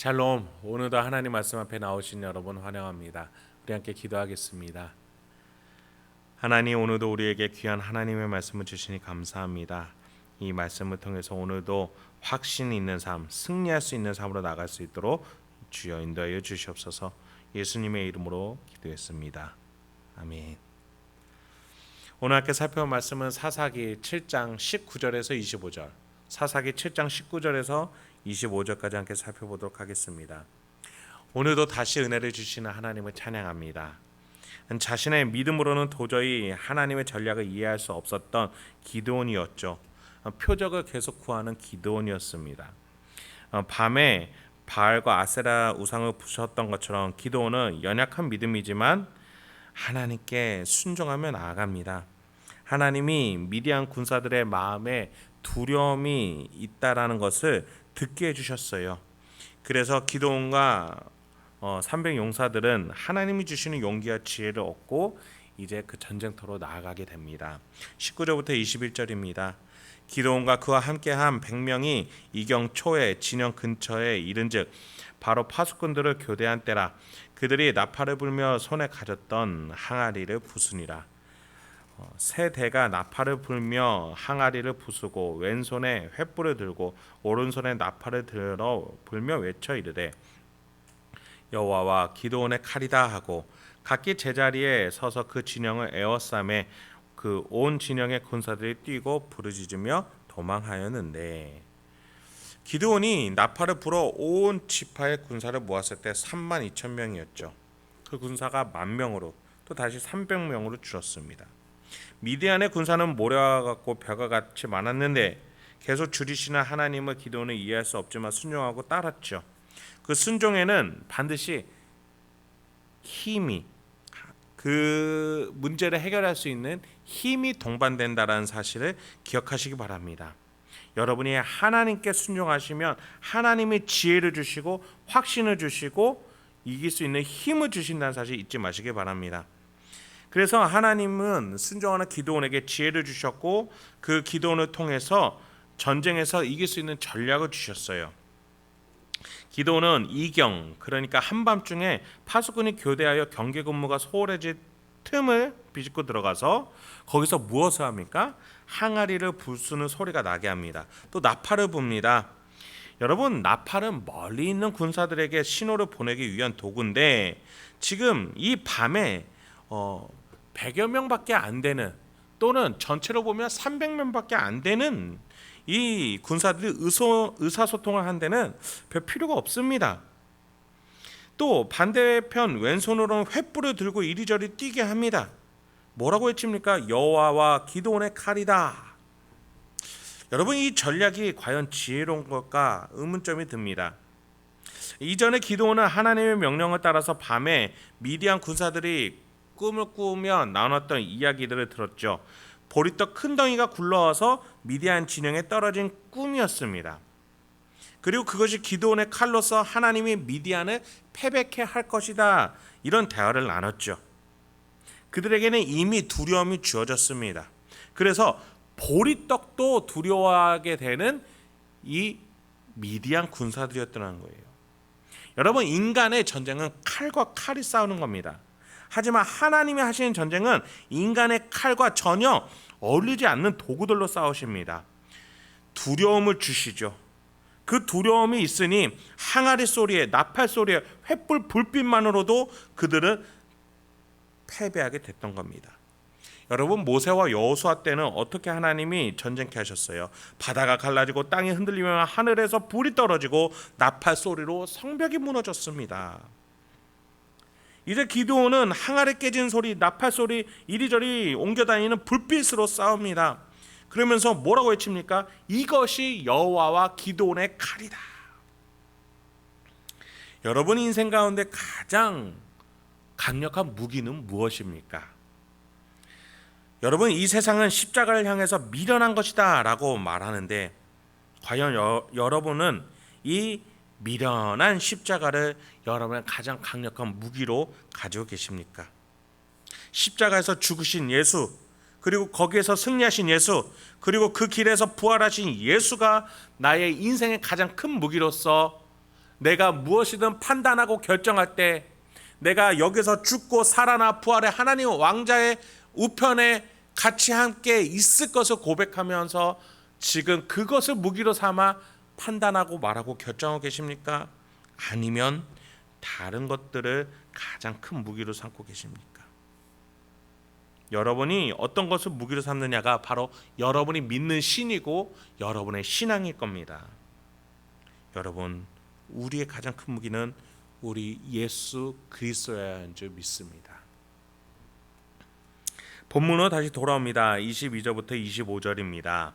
샬롬. 오늘도 하나님 말씀 앞에 나오신 여러분 환영합니다. 우리 함께 기도하겠습니다. 하나님 오늘도 우리에게 귀한 하나님의 말씀을 주시니 감사합니다. 이 말씀을 통해서 오늘도 확신 있는 삶, 승리할 수 있는 삶으로 나갈 수 있도록 주여 인도하여 주시옵소서. 예수님의 이름으로 기도했습니다. 아멘. 오늘 함께 살펴볼 말씀은 사사기 7장 19절에서 25절. 사사기 7장 19절에서 25절까지 함께 살펴보도록 하겠습니다. 오늘도 다시 은혜를 주시는 하나님을 찬양합니다. 자신의 믿음으로는 도저히 하나님의 전략을 이해할 수 없었던 기드온이었죠. 표적을 계속 구하는 기드온이었습니다. 어, 밤에 바알과 아세라 우상을 부셨던 것처럼 기드온은 연약한 믿음이지만 하나님께 순종하며 나아갑니다. 하나님이 미디안 군사들의 마음에 두려움이 있다라는 것을 듣게 해주셨어요. 그래서 기도원과 어, 300 용사들은 하나님이 주시는 용기와 지혜를 얻고 이제 그 전쟁터로 나아가게 됩니다. 19절부터 21절입니다. 기도원과 그와 함께한 100명이 이경 초에 진영 근처에 이른즉 바로 파수꾼들을 교대한 때라 그들이 나팔을 불며 손에 가졌던 항아리를 부수니라 어, 세 대가 나팔을 불며 항아리를 부수고 왼손에 횃불을 들고 오른손에 나팔을 들어 불며 외쳐 이르되 여호와와 기도원의 칼이다 하고 각기 제자리에 서서 그 진영을 에워싸매 그 온 진영의 군사들이 뛰고 부르짖으며 도망하였는데 기드온이 나팔을 불어 온 지파의 군사를 모았을 때 3만 2천 명이었죠. 그 군사가 만 명으로 또 다시 300명으로 줄었습니다. 미디안의 군사는 모래와 같고 벽과 같이 많았는데 계속 줄이시는 하나님을 기도는 이해할 수 없지만 순종하고 따랐죠. 그 순종에는 반드시 힘이 그 문제를 해결할 수 있는 힘이 동반된다라는 사실을 기억하시기 바랍니다. 여러분이 하나님께 순종하시면 하나님이 지혜를 주시고 확신을 주시고 이길 수 있는 힘을 주신다는 사실 잊지 마시기 바랍니다. 그래서 하나님은 순종하는 기도원에게 지혜를 주셨고 그 기도원을 통해서 전쟁에서 이길 수 있는 전략을 주셨어요. 기도는 이경 그러니까 한밤중에 파수꾼이 교대하여 경계 근무가 소홀해질 틈을 비집고 들어가서 거기서 무엇을 합니까? 항아리를 부수는 소리가 나게 합니다. 또 나팔을 붑니다. 여러분 나팔은 멀리 있는 군사들에게 신호를 보내기 위한 도구인데 지금 이 밤에 어, 100여 명밖에 안 되는 또는 전체로 보면 300명밖에 안 되는 이 군사들이 의소, 의사소통을 한 데는 별 필요가 없습니다. 또 반대편 왼손으로는 횃불을 들고 이리저리 뛰게 합니다. 뭐라고 외칩니까? 여호와와 기도원의 칼이다. 여러분 이 전략이 과연 지혜로운 것과 의문점이 듭니다. 이전에 기도원은 하나님의 명령을 따라서 밤에 미디안 군사들이 꿈을 꾸며 나눴던 이야기들을 들었죠. 보리떡 큰 덩이가 굴러와서 미디안 진영에 떨어진 꿈이었습니다. 그리고 그것이 기도원의 칼로서 하나님이 미디안을 패배케 할 것이다. 이런 대화를 나눴죠. 그들에게는 이미 두려움이 주어졌습니다. 그래서 보리떡도 두려워하게 되는 이 미디안 군사들이었다는 거예요. 여러분 인간의 전쟁은 칼과 칼이 싸우는 겁니다. 하지만 하나님이 하시는 전쟁은 인간의 칼과 전혀 어울리지 않는 도구들로 싸우십니다. 두려움을 주시죠. 그 두려움이 있으니 항아리 소리에 나팔 소리에 횃불 불빛만으로도 그들은 패배하게 됐던 겁니다. 여러분 모세와 여호수아 때는 어떻게 하나님이 전쟁케 하셨어요? 바다가 갈라지고 땅이 흔들리며 하늘에서 불이 떨어지고 나팔 소리로 성벽이 무너졌습니다. 이제 기도원은 항아리 깨진 소리, 나팔 소리, 이리저리 옮겨다니는 불빛으로 싸웁니다. 그러면서 뭐라고 외칩니까? 이것이 여호와와 기도원의 칼이다. 여러분 인생 가운데 가장 강력한 무기는 무엇입니까? 여러분 이 세상은 십자가를 향해서 미련한 것이다라고 말하는데 과연 여, 여러분은 이 미련한 십자가를 여러분의 가장 강력한 무기로 가지고 계십니까? 십자가에서 죽으신 예수, 그리고 거기에서 승리하신 예수, 그리고 그 길에서 부활하신 예수가 나의 인생의 가장 큰 무기로서 내가 무엇이든 판단하고 결정할 때 내가 여기서 죽고 살아나 부활의 하나님 왕자의 우편에 같이 함께 있을 것을 고백하면서 지금 그것을 무기로 삼아 판단하고 말하고 결정하고 계십니까? 아니면 다른 것들을 가장 큰 무기로 삼고 계십니까? 여러분이 어떤 것을 무기로 삼느냐가 바로 여러분이 믿는 신이고 여러분의 신앙일 겁니다. 여러분, 우리의 가장 큰 무기는 우리 예수 그리스도여야 하는 줄 믿습니다. 본문으로 다시 돌아옵니다. 22절부터 25절입니다.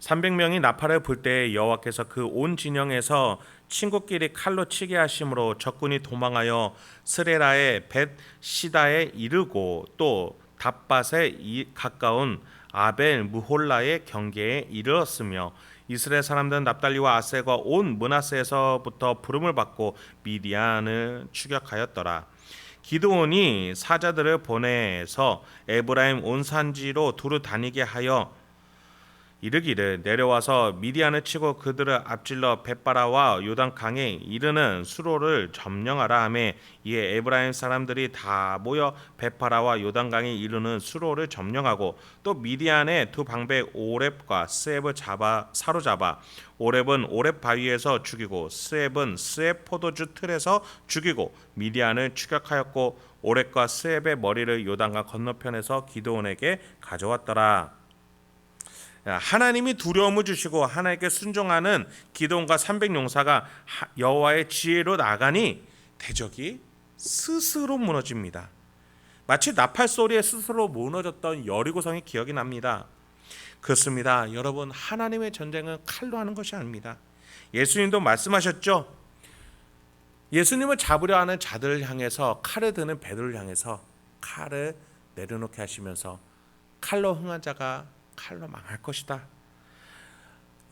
300명이 나팔을 불 때 여호와께서 그 온 진영에서 친구끼리 칼로 치게 하심으로 적군이 도망하여 스레라의 벳 시다에 이르고 또 답밭에 이- 가까운 아벨 무홀라의 경계에 이르렀으며 이스라엘 사람들은 납달리와 아셀과 온 문하세에서부터 부름을 받고 미디안을 추격하였더라. 기드온이 사자들을 보내서 에브라임 온 산지로 두루 다니게 하여 이르기를 내려와서 미디안을 치고 그들을 앞질러 벳바라와 요단 강에 이르는 수로를 점령하라 하매 이에 에브라임 사람들이 다 모여 벳바라와 요단 강에 이르는 수로를 점령하고 또 미디안의 두 방배 오렙과 스앱을 잡아 사로잡아 오렙은 오렙 바위에서 죽이고 스앱은 스앱 포도주 틀에서 죽이고 미디안을 추격하였고 오렙과 스앱의 머리를 요단강 건너편에서 기드온에게 가져왔더라. 하나님이 두려움을 주시고 하나님께 순종하는 기도원과 300용사가 여호와의 지혜로 나가니 대적이 스스로 무너집니다. 마치 나팔 소리에 스스로 무너졌던 여리고성이 기억이 납니다. 그렇습니다. 여러분 하나님의 전쟁은 칼로 하는 것이 아닙니다. 예수님도 말씀하셨죠. 예수님을 잡으려 하는 자들을 향해서 칼을 드는 베드로를 향해서 칼을 내려놓게 하시면서 칼로 흥한 자가 칼로 망할 것이다.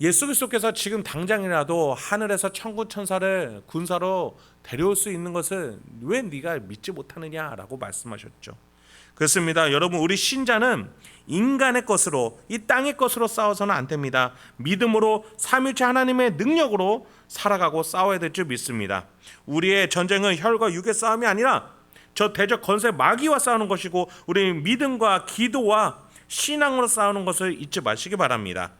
예수 그리스도께서 지금 당장이라도 하늘에서 천군 천사를 군사로 데려올 수 있는 것을 왜 네가 믿지 못하느냐라고 말씀하셨죠. 그렇습니다. 여러분 우리 신자는 인간의 것으로 이 땅의 것으로 싸워서는 안 됩니다. 믿음으로 삼일체 하나님의 능력으로 살아가고 싸워야 될 줄 믿습니다. 우리의 전쟁은 혈과 육의 싸움이 아니라 저 대적 건세 마귀와 싸우는 것이고 우리 믿음과 기도와 신앙으로 싸우는 것을 잊지 마시기 바랍니다.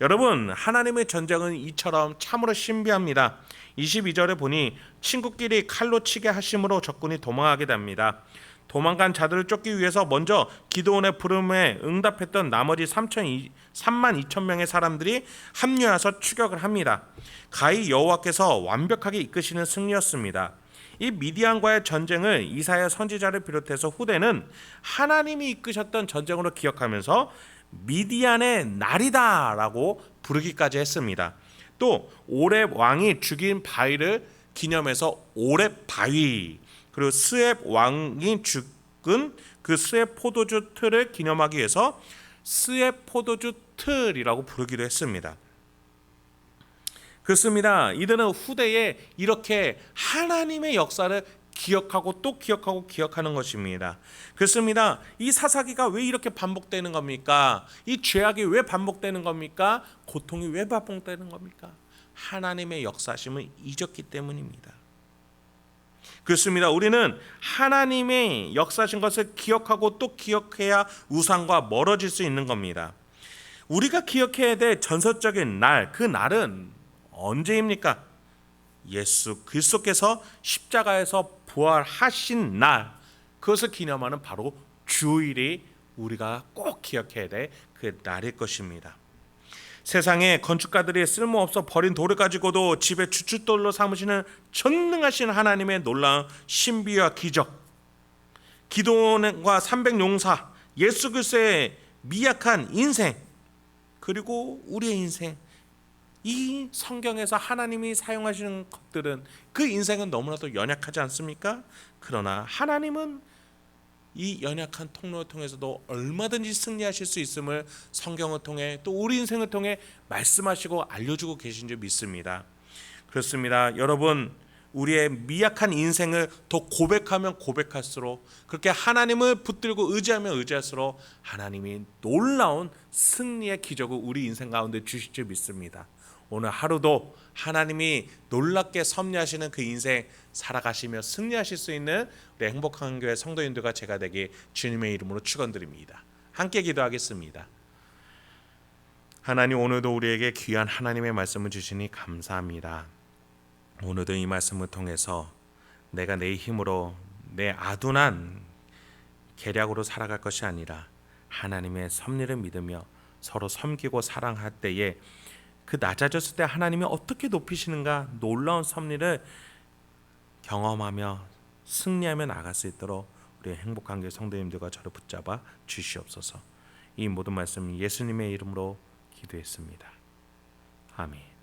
여러분, 하나님의 전쟁은 이처럼 참으로 신비합니다. 22절에 보니 친구끼리 칼로 치게 하심으로 적군이 도망하게 됩니다. 도망간 자들을 쫓기 위해서 먼저 기도원의 부름에 응답했던 나머지 3천 3만 2천 명의 사람들이 합류해서 추격을 합니다. 가히 여호와께서 완벽하게 이끄시는 승리였습니다. 이 미디안과의 전쟁을 이사야 선지자를 비롯해서 후대는 하나님이 이끄셨던 전쟁으로 기억하면서 미디안의 날이다라고 부르기까지 했습니다. 또 오렙 왕이 죽인 바위를 기념해서 오렙 바위 그리고 스앱 왕이 죽은 그 스앱 포도주 틀을 기념하기 위해서 스앱 포도주 틀이라고 부르기도 했습니다. 그렇습니다. 이들은 후대에 이렇게 하나님의 역사를 기억하고 또 기억하고 기억하는 것입니다. 그렇습니다. 이 사사기가 왜 이렇게 반복되는 겁니까? 이 죄악이 왜 반복되는 겁니까? 고통이 왜 반복되는 겁니까? 하나님의 역사심을 잊었기 때문입니다. 그렇습니다. 우리는 하나님의 역사신 것을 기억하고 또 기억해야 우상과 멀어질 수 있는 겁니다. 우리가 기억해야 될 전설적인 날, 그 날은 언제입니까? 예수 그리스도께서 십자가에서 부활하신 날 그것을 기념하는 바로 주일이 우리가 꼭 기억해야 될 그 날일 것입니다. 세상에 건축가들이 쓸모없어 버린 돌을 가지고도 집에 주춧돌로 삼으시는 전능하신 하나님의 놀라운 신비와 기적 기도원과 300용사 예수 그리스도의 미약한 인생 그리고 우리의 인생 이 성경에서 하나님이 사용하시는 것들은 그 인생은 너무나도 연약하지 않습니까? 그러나 하나님은 이 연약한 통로를 통해서도 얼마든지 승리하실 수 있음을 성경을 통해 또 우리 인생을 통해 말씀하시고 알려주고 계신 줄 믿습니다. 그렇습니다. 여러분 우리의 미약한 인생을 더 고백하면 고백할수록 그렇게 하나님을 붙들고 의지하면 의지할수록 하나님이 놀라운 승리의 기적을 우리 인생 가운데 주실 줄 믿습니다. 오늘 하루도 하나님이 놀랍게 섭리하시는 그 인생 살아가시며 승리하실 수 있는 우리 행복한 교회 성도님들과 제가 되기 주님의 이름으로 축원드립니다. 함께 기도하겠습니다. 하나님 오늘도 우리에게 귀한 하나님의 말씀을 주시니 감사합니다. 오늘도 이 말씀을 통해서 내가 내 힘으로 내 아둔한 계략으로 살아갈 것이 아니라 하나님의 섭리를 믿으며 서로 섬기고 사랑할 때에 그 낮아졌을 때 하나님이 어떻게 높이시는가 놀라운 섭리를 경험하며 승리하며 나갈 수 있도록 우리 행복한 교 성도님들과 저를 붙잡아 주시옵소서. 이 모든 말씀 예수님의 이름으로 기도했습니다. 아멘.